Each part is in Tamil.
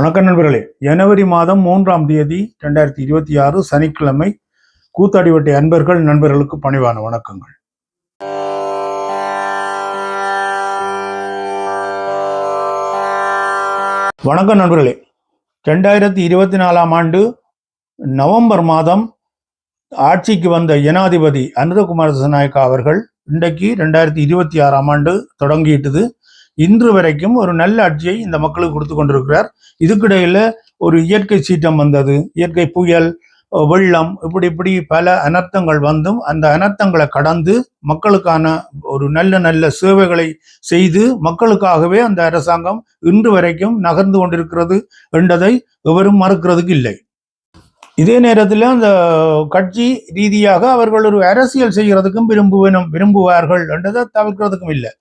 வணக்கம் நண்பர்களே. ஜனவரி மாதம் மூன்றாம் தேதி ரெண்டாயிரத்தி இருபத்தி ஆறு சனிக்கிழமை கூத்தாடிவட்டை அன்பர்கள் நண்பர்களுக்கு பணிவான வணக்கங்கள். வணக்கம் நண்பர்களே. ரெண்டாயிரத்தி இருபத்தி நாலாம் ஆண்டு நவம்பர் மாதம் ஆட்சிக்கு வந்த ஜனாதிபதி அனுரகுமார் திசநாயக்கா அவர்கள் இன்றைக்கு ரெண்டாயிரத்தி இருபத்தி ஆறாம் ஆண்டு தொடங்கிட்டது இன்று வரைக்கும் ஒரு நல்ல ஆட்சியை இந்த மக்களுக்கு கொடுத்து கொண்டிருக்கிறார். இதுக்கிடையில ஒரு இயற்கை சீற்றம் வந்தது. இயற்கை புயல் வெள்ளம் இப்படி இப்படி பல அனர்த்தங்கள் வந்தும் அந்த அனர்த்தங்களை கடந்து மக்களுக்கான ஒரு நல்ல நல்ல சேவைகளை செய்து மக்களுக்காகவே அந்த அரசாங்கம் இன்று வரைக்கும் நகர்ந்து கொண்டிருக்கிறது என்றதை எவரும் மறுக்கிறதுக்கு இல்லை. இதே நேரத்தில் அந்த கட்சி ரீதியாக அவர்கள் ஒரு அரசியல் செய்கிறதுக்கும் விரும்புவனும் விரும்புவார்கள் என்றதை தவிர்க்கிறதுக்கும் இல்லை.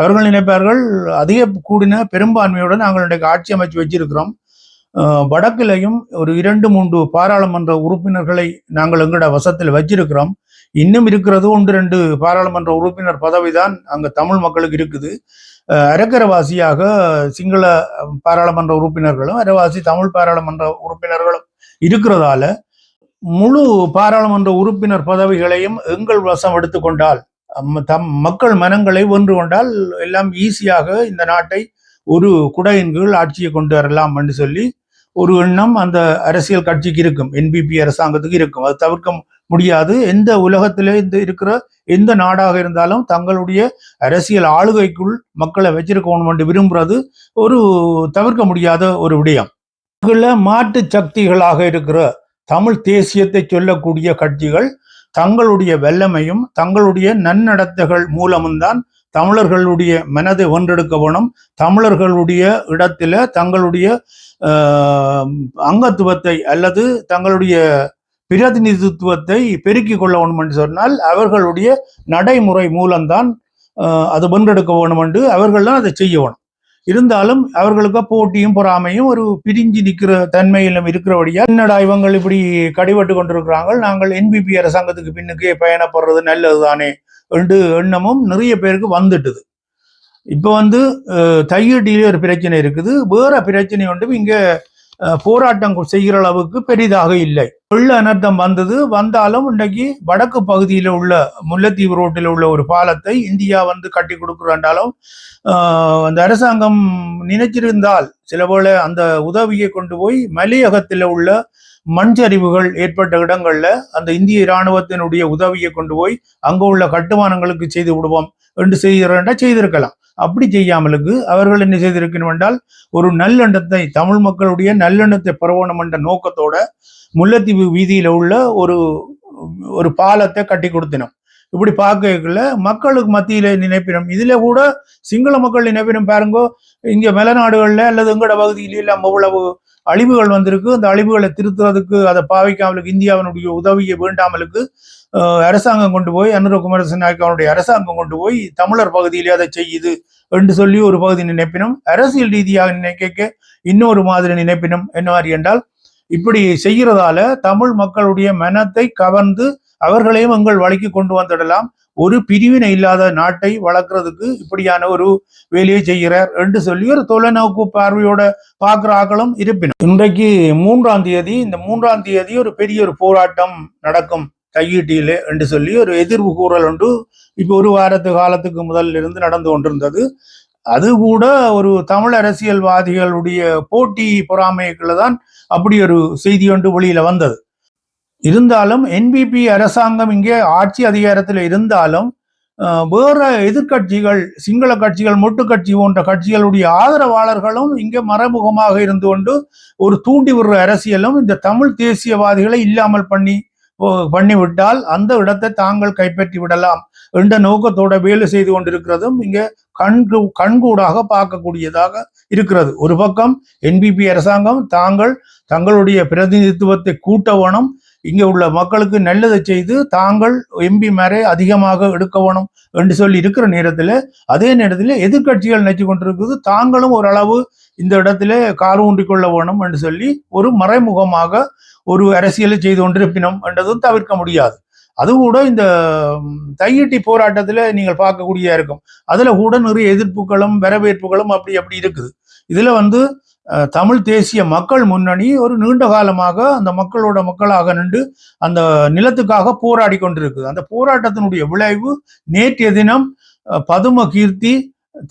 அவர்கள் நினைப்பார்கள் அதிக கூடின பெரும்பான்மையுடன் நாங்கள் இன்றைக்கு ஆட்சி அமைச்சு வச்சிருக்கிறோம். வடக்கிலையும் ஒரு இரண்டு மூன்று பாராளுமன்ற உறுப்பினர்களை நாங்கள் எங்களோட வசத்தில் வச்சிருக்கிறோம். இன்னும் இருக்கிறது ஒன்று ரெண்டு பாராளுமன்ற உறுப்பினர் பதவி தான் அங்கே தமிழ் மக்களுக்கு இருக்குது. அரக்கரவாசியாக சிங்கள பாராளுமன்ற உறுப்பினர்களும் அரவாசி தமிழ் பாராளுமன்ற உறுப்பினர்களும் இருக்கிறதால முழு பாராளுமன்ற உறுப்பினர் பதவிகளையும் எங்கள் வசம் எடுத்துக்கொண்டால் தம் மக்கள் மனங்களை ஒன்று கொண்டால் எல்லாம் ஈஸியாக இந்த நாட்டை ஒரு குடையின் கீழ் ஆட்சியை கொண்டு வரலாம் என்று சொல்லி ஒரு எண்ணம் அந்த அரசியல் கட்சிக்கு இருக்கும் என்பிபி அரசாங்கத்துக்கு இருக்கும். அது தவிர்க்க முடியாது. எந்த உலகத்திலே இந்த இருக்கிற எந்த நாடாக இருந்தாலும் தங்களுடைய அரசியல் ஆளுகைக்குள் மக்களை வச்சிருக்கணும் என்று விரும்புறது ஒரு தவிர்க்க முடியாத ஒரு விடயம். மாட்டு மாற்று சக்திகளாக இருக்கிற தமிழ் தேசியத்தை சொல்லக்கூடிய கட்சிகள் தங்களுடைய வல்லமையும் தங்களுடைய நன்னடத்தைகள் மூலமும் தான் தமிழர்களுடைய மனதை ஒன்றெடுக்க தமிழர்களுடைய இடத்துல தங்களுடைய அங்கத்துவத்தை அல்லது தங்களுடைய பிரதிநிதித்துவத்தை பெருக்கிக் கொள்ள வேணும் என்று சொன்னால் அவர்களுடைய நடைமுறை மூலம்தான் அது வென்றெடுக்க வேணும் என்று அவர்கள் தான் அதை செய்ய வேணும். இருந்தாலும் அவர்களுக்கு போட்டியும் பொறாமையும் ஒரு பிரிஞ்சு நிற்கிற தன்மையிலும் இருக்கிறபடியா என்னடா இவங்கள் இப்படி கடிபட்டு கொண்டிருக்கிறாங்க? நாங்கள் என்பிபி அரசாங்கத்துக்கு பின்னுக்கே பயணப்படுறது நல்லது தானே என்று எண்ணமும் நிறைய பேருக்கு வந்துட்டுது. இப்போ வந்து அஹ், தையடியிலே ஒரு பிரச்சனை இருக்குது. வேற பிரச்சனை ஒன்றும் இங்கே போராட்டம் செய்கிற அளவுக்கு பெரிதாக இல்லை. வெள்ள அனர்த்தம் வந்தது. வந்தாலும் இன்னைக்கு வடக்கு பகுதியில் உள்ள முல்லைத்தீவு ரோட்டில் உள்ள ஒரு பாலத்தை இந்தியா வந்து கட்டி கொடுக்குறாண்டாலும் ஆஹ், அந்த அரசாங்கம் நினைச்சிருந்தால் சில போல அந்த உதவியை கொண்டு போய் மலையகத்தில் உள்ள மண்சரிவுகள் ஏற்பட்ட இடங்கள்ல அந்த இந்திய இராணுவத்தினுடைய உதவியை கொண்டு போய் அங்கு உள்ள கட்டுமானங்களுக்கு செய்து விடுவோம் என்று செய்கிறேன்டா செய்திருக்கலாம். அப்படி செய்யாமலுக்கு அவர்கள் என்ன செய்திருக்கணும் என்றால் ஒரு நல்லெண்ணத்தை தமிழ் மக்களுடைய நல்லெண்ணத்தை பரவணும் என்ற நோக்கத்தோட முல்லைத்தீவு வீதியில உள்ள ஒரு ஒரு பாலத்தை கட்டி கொடுத்தினோம் இப்படி பார்க்கல மக்களுக்கு மத்தியில நினைப்பினம் இதுல கூட சிங்கள மக்கள் நினைப்பினம் பாருங்கோ இங்க மெலநாடுகள்ல அல்லது எங்கட பகுதியில எல்லாம் அவ்வளவு அழிவுகள் வந்திருக்கு. அந்த அழிவுகளை திருத்துறதுக்கு அதை பாவிக்காமலுக்கு இந்தியாவினுடைய உதவியை வேண்டாமலுக்கு அரசாங்கம் கொண்டு போய் அனுர குமாரசநாயக்காவுடைய அரசாங்கம் கொண்டு போய் தமிழர் பகுதியிலே அதை செய்யுது என்று சொல்லி ஒரு பகுதி நினைப்பினும் அரசியல் ரீதியாக நினைக்க இன்னொரு மாதிரி நினைப்பினும் என்ன மாதிரி என்றால் இப்படி செய்கிறதால தமிழ் மக்களுடைய மனத்தை கவர்ந்து அவர்களையும் எங்கள் வழிக்கு கொண்டு வந்துடலாம். ஒரு பிரிவினை இல்லாத நாட்டை வளர்க்கறதுக்கு இப்படியான ஒரு வேலையை செய்கிறார் என்று சொல்லி ஒரு தொலைநோக்கு பார்வையோட பார்க்குற ஆக்களும் இருப்பினும் இன்றைக்கு மூன்றாம் தேதி இந்த மூன்றாம் தேதி ஒரு பெரிய ஒரு போராட்டம் நடக்கும் கையீட்டியில என்று சொல்லி ஒரு எதிர்வு கூறல் ஒன்று இப்போ ஒரு வாரத்து காலத்துக்கு முதல்ல இருந்து நடந்து கொண்டிருந்தது. அது கூட ஒரு தமிழ் அரசியல்வாதிகளுடைய போட்டி பொறாமைக்குள்ள தான் அப்படி ஒரு செய்தி ஒன்று வெளியில வந்தது. இருந்தாலும் என்பிபி அரசாங்கம் இங்கே ஆட்சி அதிகாரத்தில் இருந்தாலும் வேறு வேற எதிர்க்கட்சிகள் சிங்கள கட்சிகள் மொட்டு கட்சி போன்ற கட்சிகளுடைய ஆதரவாளர்களும் இங்கே மறைமுகமாக இருந்து கொண்டு ஒரு தூண்டி விடுற அரசியலும் இந்த தமிழ் தேசியவாதிகளை இல்லாமல் பண்ணி பண்ணிவிட்டால் அந்த இடத்தை தாங்கள் கைப்பற்றி விடலாம் என்ற நோக்கத்தோட வேலை செய்து கொண்டிருக்கிறதும் இங்கே கண்கு கண்கூடாக பார்க்கக்கூடியதாக இருக்கிறது. ஒரு பக்கம் என்பிபி அரசாங்கம் தாங்கள் தங்களுடைய பிரதிநிதித்துவத்தை கூட்ட வேணும் இங்கே உள்ள மக்களுக்கு நல்லதை செய்து தாங்கள் எம்பி மேரே அதிகமாக எடுக்க வேணும் என்று சொல்லி இருக்கிற நேரத்தில் அதே நேரத்தில் எதிர்க்கட்சிகள் நினைச்சு கொண்டிருக்குது. தாங்களும் ஓரளவு இந்த இடத்துல கார் ஊன்றிக் கொள்ள வேணும் என்று சொல்லி ஒரு மறைமுகமாக ஒரு அரசியலை செய்து கொண்டிருப்பினோம் என்றதும் தவிர்க்க முடியாது. அது கூட இந்த தையிட்டி போராட்டத்துல நீங்கள் பார்க்கக்கூடிய இருக்கும். அதுல கூட நிறைய எதிர்ப்புகளும் வரவேற்புகளும் அப்படி அப்படி இருக்குது. இதுல வந்து தமிழ் தேசிய மக்கள் முன்னணி ஒரு நீண்ட காலமாக அந்த மக்களோட மக்களாக நின்று அந்த நிலத்துக்காக போராடி கொண்டிருக்குது. அந்த போராட்டத்தினுடைய விளைவு நேற்றைய தினம் பதும கீர்த்தி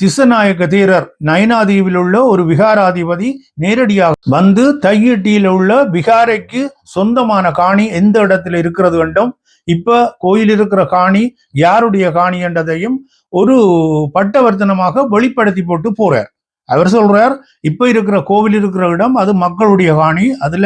திசநாயக்க தீரர் நயனாதீவில் உள்ள ஒரு விகாராதிபதி நேரடியாக வந்து தையிட்டியில் உள்ள விகாரைக்கு சொந்தமான காணி எந்த இடத்துல இருக்கிறது வேண்டும் இப்ப கோயில் இருக்கிற காணி யாருடைய காணி என்றதையும் ஒரு பட்டவர்த்தனமாக வெளிப்படுத்தி போட்டு போறார். அவர் சொல்றார் இப்ப இருக்கிற கோவில் இருக்கிற இடம் அது மக்களுடைய காணி. அதுல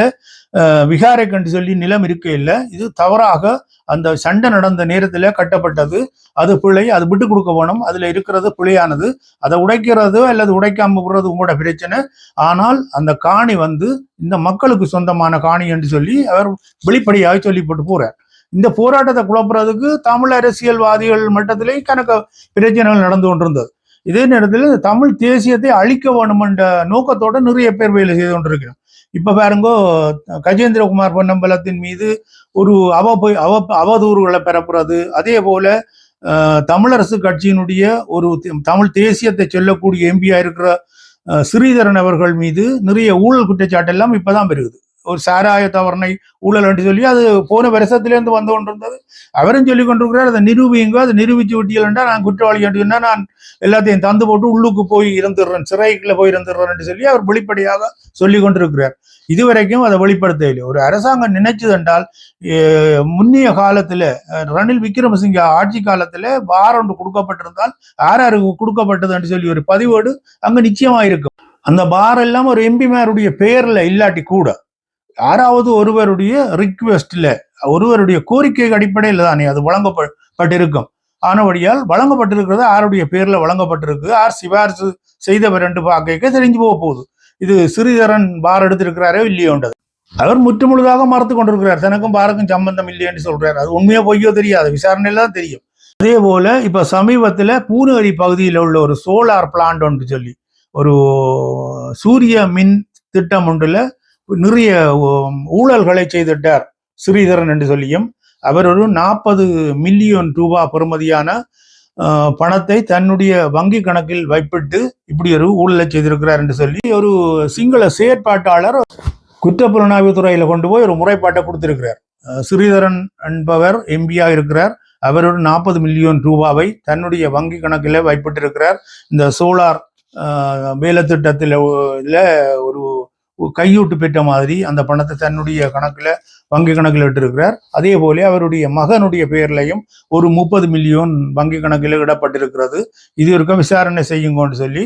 விகாரை கண்டு சொல்லி நிலம் இருக்க இல்லை. இது தவறாக அந்த சண்டை நடந்த நேரத்துல கட்டப்பட்டது. அது பிழை அது விட்டு கொடுக்க போனோம் அதுல இருக்கிறது பிழையானது. அதை உடைக்கிறதோ அல்லது உடைக்காம போடுறது உங்களோட பிரச்சனை. ஆனால் அந்த காணி வந்து இந்த மக்களுக்கு சொந்தமான காணி என்று சொல்லி அவர் வெளிப்படையாக சொல்லி போட்டு போறார். இந்த போராட்டத்தை குழப்புறதுக்கு தமிழ் அரசியல்வாதிகள் மட்டத்திலே கணக்க பிரச்சனைகள் நடந்து கொண்டிருந்தது. இதே நேரத்தில் இந்த தமிழ் தேசியத்தை அழிக்க வேணுமென்ற நோக்கத்தோட நிறைய பேர் வேலை செய்து கொண்டிருக்கிறோம் இப்ப பாருங்கோ கஜேந்திரகுமார் பொன்னம்பலத்தின் மீது ஒரு அவ அவ அவதூறுகளை பெறப்படுறது அதே போல தமிழரசு கட்சியினுடைய ஒரு தமிழ் தேசியத்தை சொல்லக்கூடிய எம்பியா இருக்கிற ஸ்ரீதரன் அவர்கள் மீது நிறைய ஊழல் குற்றச்சாட்டெல்லாம் இப்போதான் இப்பதான் பெருகுது. ஒரு சாராய தவறனை ஊழல் என்று சொல்லி அது போன வருஷத்திலேருந்து வந்து கொண்டிருந்தது. அவரும் சொல்லி கொண்டிருக்கிறார் அதை நிரூபிங்க அதை நிரூபிச்சு விட்டீங்கன்னா நான் குற்றவாளி என்று சொன்னா நான் எல்லாத்தையும் தந்து போட்டு உள்ளுக்கு போய் இருந்துடுறேன் சிறைக்குள்ள போய் இருந்துடுறேன் என்று சொல்லி அவர் வெளிப்படையாக சொல்லி கொண்டிருக்கிறார். இதுவரைக்கும் அதை வெளிப்படுத்தவில்லை. ஒரு அரசாங்கம் நினைச்சது என்றால் முன்னிய காலத்துல ரணில் விக்ரமசிங்க ஆட்சி காலத்துல பார் ஒன்று கொடுக்கப்பட்டிருந்தால் யார் யாருக்கு கொடுக்கப்பட்டது என்று சொல்லி ஒரு பதிவேடு அங்க நிச்சயமா இருக்கும். அந்த பார் எல்லாம் ஒரு எம்பிமாருடைய பெயர்ல இல்லாட்டி கூட யாராவது ஒருவருடைய ரிக்வெஸ்ட்ல ஒருவருடைய கோரிக்கை அடிப்படையில் தானே அது வழங்கப்பட்டிருக்கும். ஆனபடியால் வழங்கப்பட்டிருக்கிறது யாருடைய பேர்ல வழங்கப்பட்டிருக்கு? யார் சிபாரிசு செய்தவர் என்று பார்க்க தெரிஞ்சு போக போகுது. இது ஸ்ரீதரன் பார் எடுத்திருக்கிறாரோ இல்லையோன்றது அவர் முற்றுமுழுதாக மறுத்து கொண்டிருக்கிறார். தனக்கும் பாருக்கும் சம்பந்தம் இல்லையென்று சொல்றார். அது உண்மையோ பொய்யோ தெரியாது. விசாரணையில தான் தெரியும். அதே போல இப்ப சமீபத்துல பூனேரி பகுதியில் உள்ள ஒரு சோலார் பிளான்ட் ஒன்று சொல்லி ஒரு சூரிய மின் திட்டம் ஒன்றுல நிறைய ஊழல்களை செய்திட்டார் ஸ்ரீதரன் என்று சொல்லியும் அவர் ஒரு நாற்பது மில்லியன் ரூபாய் பெறுமதியான பணத்தை தன்னுடைய வங்கி கணக்கில் வைப்பிட்டு இப்படி ஒரு ஊழலை செய்திருக்கிறார் என்று சொல்லி ஒரு சிங்கள செயற்பாட்டாளர் குற்றப்புலனாய்வு துறையில் கொண்டு போய் ஒரு முறைப்பாட்டை கொடுத்திருக்கிறார். ஸ்ரீதரன் என்பவர் எம்பியா இருக்கிறார். அவர் ஒரு நாற்பது மில்லியன் ரூபாவை தன்னுடைய வங்கி கணக்கில் வைப்பிட்டிருக்கிறார். இந்த சோலார் வேலை திட்டத்தில் ஒரு கையூட்டு பெற்ற மாதிரி அந்த பணத்தை தன்னுடைய கணக்கில் வங்கி கணக்கில் இட்டிருக்கிறார். அதே போல அவருடைய மகனுடைய பெயர்லையும் ஒரு முப்பது மில்லியன் வங்கி கணக்கில் இடப்பட்டிருக்கிறது. இது வரைக்கும் விசாரணை செய்யுங்கன்னு சொல்லி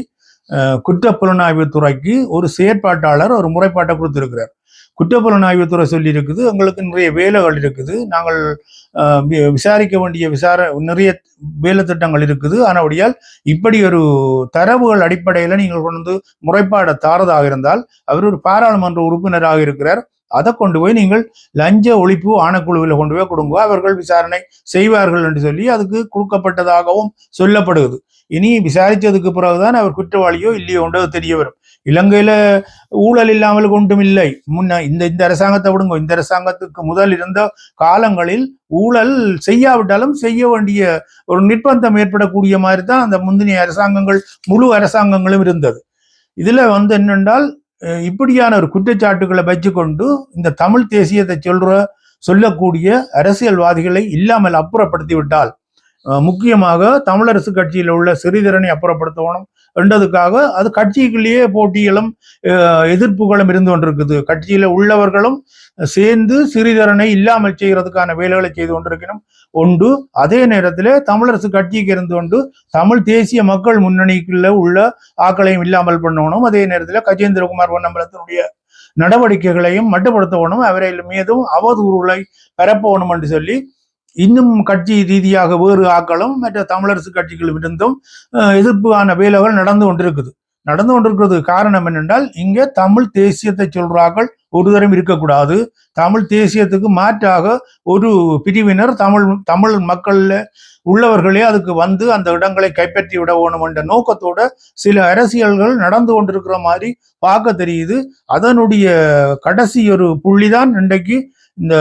குற்றப்புலனாய்வு துறைக்கு ஒரு செயற்பாட்டாளர் ஒரு முறைப்பாட்டை கொடுத்திருக்கிறார். குற்றப்புலனாய்வு துறை சொல்லி இருக்குது எங்களுக்கு நிறைய வேலைகள் இருக்குது. நாங்கள் விசாரிக்க வேண்டிய விசார நிறைய வேலை திட்டங்கள் இருக்குது. ஆனபடியால் இப்படி ஒரு தரவுகள் அடிப்படையில் நீங்கள் கொண்டு முறைப்பாட தாரதாக இருந்தால் அவர் ஒரு பாராளுமன்ற உறுப்பினராக இருக்கிறார். அதை கொண்டு போய் நீங்கள் லஞ்ச ஒழிப்பு ஆணைக்குழுவில் கொண்டு போய் கொடுங்க. அவர்கள் விசாரணை செய்வார்கள் என்று சொல்லி அதுக்கு கொடுக்கப்பட்டதாகவும் சொல்லப்படுகிறது. இனி விசாரித்ததுக்கு பிறகுதான் அவர் குற்றவாளியோ இல்லையோன்றது தெரிய வரும். இலங்கையில ஊழல் இல்லாமல் ஒன்றும் இல்லை. முன்ன இந்த இந்த அரசாங்கத்தை விடுங்க. இந்த அரசாங்கத்துக்கு முதல் இருந்த காலங்களில் ஊழல் செய்யாவிட்டாலும் செய்ய வேண்டிய ஒரு நிர்பந்தம் ஏற்படக்கூடிய மாதிரி தான் அந்த முந்தினிய அரசாங்கங்கள் முழு அரசாங்கங்களும் இருந்தது. இதுல வந்து என்னென்றால் இப்படியான ஒரு குற்றச்சாட்டுகளை வச்சுக்கொண்டு இந்த தமிழ் தேசியத்தை சொல்ற சொல்லக்கூடிய அரசியல்வாதிகளை இல்லாமல் அப்புறப்படுத்தி விட்டால் முக்கியமாக தமிழரசு கட்சியில் உள்ள சிறிதரனை அப்புறப்படுத்தணும் என்றதுக்காக அது கட்சிக்குள்ளேயே போட்டிகளும் எதிர்ப்புகளும் இருந்து கொண்டிருக்குது. கட்சியில உள்ளவர்களும் சேர்ந்து சிறிதரனை இல்லாமல் செய்கிறதுக்கான வேலைகளை செய்து கொண்டிருக்கணும். ஒன்று அதே நேரத்தில் தமிழரசு கட்சிக்கு இருந்து கொண்டு தமிழ் தேசிய மக்கள் முன்னணிக்குள்ள உள்ள ஆக்களையும் இல்லாமல் பண்ணணும். அதே நேரத்தில் கஜேந்திரகுமார் பொன்னம்பலத்தினுடைய நடவடிக்கைகளையும் மட்டுப்படுத்தணும். அவரை மீதும் அவதூறுகளை பரப்பணும் என்று சொல்லி இன்னும் கட்சி ரீதியாக வேறு ஆக்களும் மற்ற தமிழரசு கட்சிகளும் இருந்தும் எதிர்ப்பான வேலைகள் நடந்து கொண்டிருக்குது. நடந்து கொண்டிருக்கிறது காரணம் என்னென்றால் இங்கே தமிழ் தேசியத்தை சொல்றார்கள் ஒரு தரம் இருக்கக்கூடாது. தமிழ் தேசியத்துக்கு மாற்றாக ஒரு பிரிவினர் தமிழ் தமிழ் மக்கள்ல உள்ளவர்களே அதுக்கு வந்து அந்த இடங்களை கைப்பற்றி விட வேணும் என்ற நோக்கத்தோட சில அரசியல்கள் நடந்து கொண்டிருக்கிற மாதிரி பார்க்க தெரியுது. அதனுடைய கடைசி ஒரு புள்ளிதான் இன்றைக்கு இந்த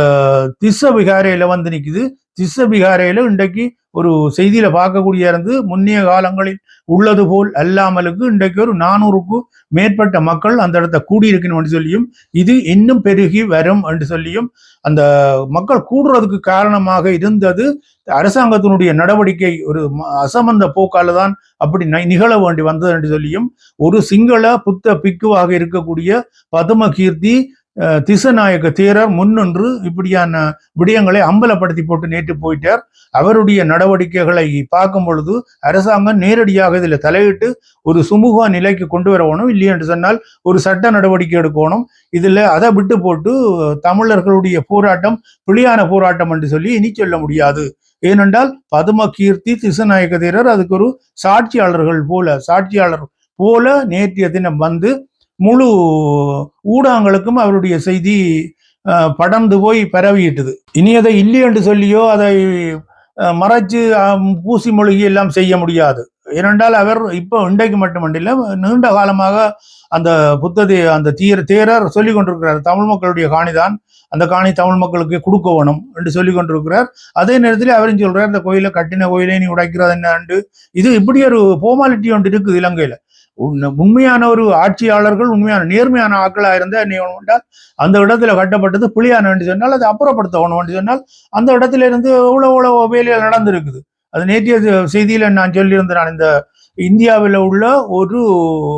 திஸ்ஸ விகாரையில வந்து நிக்குது. திஸ்ஸ விகாரையில இன்றைக்கு ஒரு செய்தியில பார்க்கக்கூடிய இருந்து முன்னைய காலங்களில் உள்ளது போல் அல்லாமலுக்கு இன்றைக்கு ஒரு நானூறுக்கு மேற்பட்ட மக்கள் அந்த இடத்த கூடியிருக்கணும் என்று சொல்லியும் இது இன்னும் பெருகி வரும் என்று சொல்லியும் அந்த மக்கள் கூடுறதுக்கு காரணமாக இருந்தது அரசாங்கத்தினுடைய நடவடிக்கை ஒரு அசமந்த போக்கால தான் அப்படி நிகழ வேண்டி வந்தது என்று சொல்லியும் ஒரு சிங்கள புத்த பிக்குவாக இருக்கக்கூடிய பதும கீர்த்தி திசநாயக தீரர் முன்னின்று இப்படியான விடயங்களை அம்பலப்படுத்தி போட்டு நேற்று போயிட்டார். அவருடைய நடவடிக்கைகளை பார்க்கும் பொழுது அரசாங்கம் நேரடியாக இதில் தலையிட்டு ஒரு சுமூக நிலைக்கு கொண்டு வரணும் இல்லை என்று சொன்னால் ஒரு சட்ட நடவடிக்கை எடுக்கணும் இதில் அதை விட்டு போட்டு தமிழர்களுடைய போராட்டம் பிழையான போராட்டம் என்று சொல்லி இனி சொல்ல முடியாது. ஏனென்றால் பதும கீர்த்தி திசுநாயக்க தீரர் அதுக்கு ஒரு சாட்சியாளர்கள் போல சாட்சியாளர் போல நேற்றைய தினம் வந்து முழு ஊடகங்களுக்கும் அவருடைய செய்தி படர்ந்து போய் பரவிட்டது இனி அதை இல்லை என்று சொல்லியோ அதை மறைச்சு பூசி மொழிகி எல்லாம் செய்ய முடியாது. ஏனென்றால் அவர் இப்போ இன்றைக்கு மட்டுமண்டில்ல நீண்ட காலமாக அந்த புத்ததே அந்த தீர தேரர் சொல்லிக் கொண்டிருக்கிறார். தமிழ் மக்களுடைய காணிதான் அந்த காணி தமிழ் மக்களுக்கு கொடுக்க வேணும் என்று சொல்லிக் கொண்டிருக்கிறார். அதே நேரத்தில் அவரும் சொல்றார் இந்த கோயிலை கட்டின கோயிலை நீ உடைக்கிறது என்னண்டு இது இப்படி ஒரு ஃபார்மாலிட்டி ஒன்று இருக்குது இலங்கையில. உண்மையான ஒரு ஆட்சியாளர்கள் உண்மையான நேர்மையான ஆக்களாக இருந்தால் என்ன உண்டால் அந்த இடத்துல கட்டப்பட்டது புலியான வேண்டி சொன்னால் அதை அப்புறப்படுத்தணும் வேண்டி சொன்னால் அந்த இடத்துல இருந்து இவ்வளோ இவ்வளோ வேலைகள் நடந்திருக்குது. அது நேற்றைய செய்தியில் நான் சொல்லியிருந்தேன் நான் இந்த இந்தியாவில் உள்ள ஒரு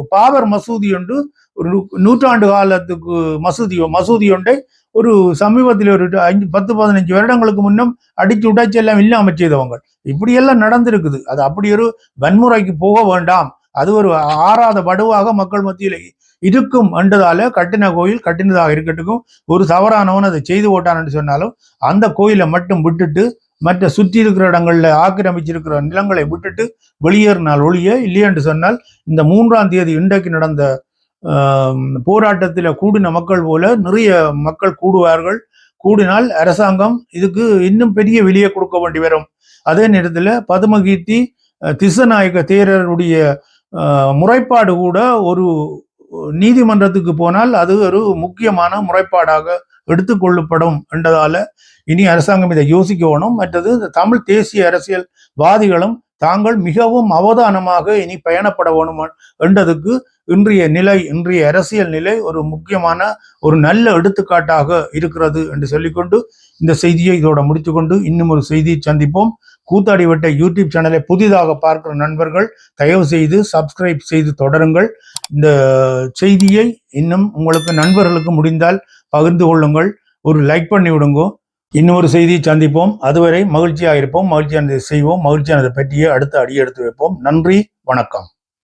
பாபர் மசூதி ஒன்று ஒரு நூ- நூற்றாண்டு காலத்துக்கு மசூதி மசூதி ஒன்றை ஒரு சமீபத்தில் ஒரு அஞ்சு பத்து பதினஞ்சு வருடங்களுக்கு முன்னும் அடிச்சு உடைச்சு எல்லாம் இல்லாமல் செய்தவங்க. இப்படியெல்லாம் நடந்திருக்குது. அது அப்படி ஒரு வன்முறைக்கு போக வேண்டாம். அது ஒரு ஆறாத வடுவாக மக்கள் மத்தியில் இருக்கும் என்றதால கட்டின கோயில் கட்டினதாக இருக்கட்டும் ஒரு தவறானவன் அதை செய்து போட்டான் என்று சொன்னாலும் அந்த கோயிலை மட்டும் விட்டுட்டு மற்ற சுற்றி இருக்கிற இடங்களில் ஆக்கிரமிச்சிருக்கிற நிலங்களை விட்டுட்டு வெளியேறினால் ஒழிய இல்லையென்று சொன்னால் இந்த மூன்றாம் தேதி இன்றைக்கு நடந்த போராட்டத்தில் கூடின மக்கள் போல நிறைய மக்கள் கூடுவார்கள். கூடினால் அரசாங்கம் இதுக்கு இன்னும் பெரிய வெளியே கொடுக்க வேண்டி வரும். அதே நேரத்தில் பதுமகீர்த்தி திசநாயக தேரருடைய முறைப்பாடு கூட ஒரு நீதிமன்றத்துக்கு போனால் அது ஒரு முக்கியமான முறைப்பாடாக எடுத்துக்கொள்ளப்படும் என்றதால இனி அரசாங்கம் இதை யோசிக்கணும் மற்றது தமிழ் தேசிய அரசியல்வாதிகளும் தாங்கள் மிகவும் அவதானமாக இனி பயணப்பட வேணும் என்றதுக்கு இன்றைய நிலை இன்றைய அரசியல் நிலை ஒரு முக்கியமான ஒரு நல்ல எடுத்துக்காட்டாக இருக்கிறது என்று சொல்லிக்கொண்டு இந்த செய்தியை இதோட முடித்துக்கொண்டு இன்னும் ஒரு செய்தியை சந்திப்போம். கூத்தாடி வட்ட யூடியூப் சேனலை புதிதாக பார்க்கிற நண்பர்கள் தயவு செய்து சப்ஸ்கிரைப் செய்து தொடருங்கள். இந்த செய்தியை இன்னும் உங்களுக்கு நண்பர்களுக்கு முடிந்தால் பகிர்ந்து கொள்ளுங்கள். ஒரு லைக் பண்ணி விடுங்கோ. இன்னொரு செய்தியை சந்திப்போம். அதுவரை மகிழ்ச்சியாக இருப்போம் மகிழ்ச்சியானதை செய்வோம் மகிழ்ச்சியானதை பற்றிய அடுத்த அடி எடுத்து வைப்போம். நன்றி வணக்கம்.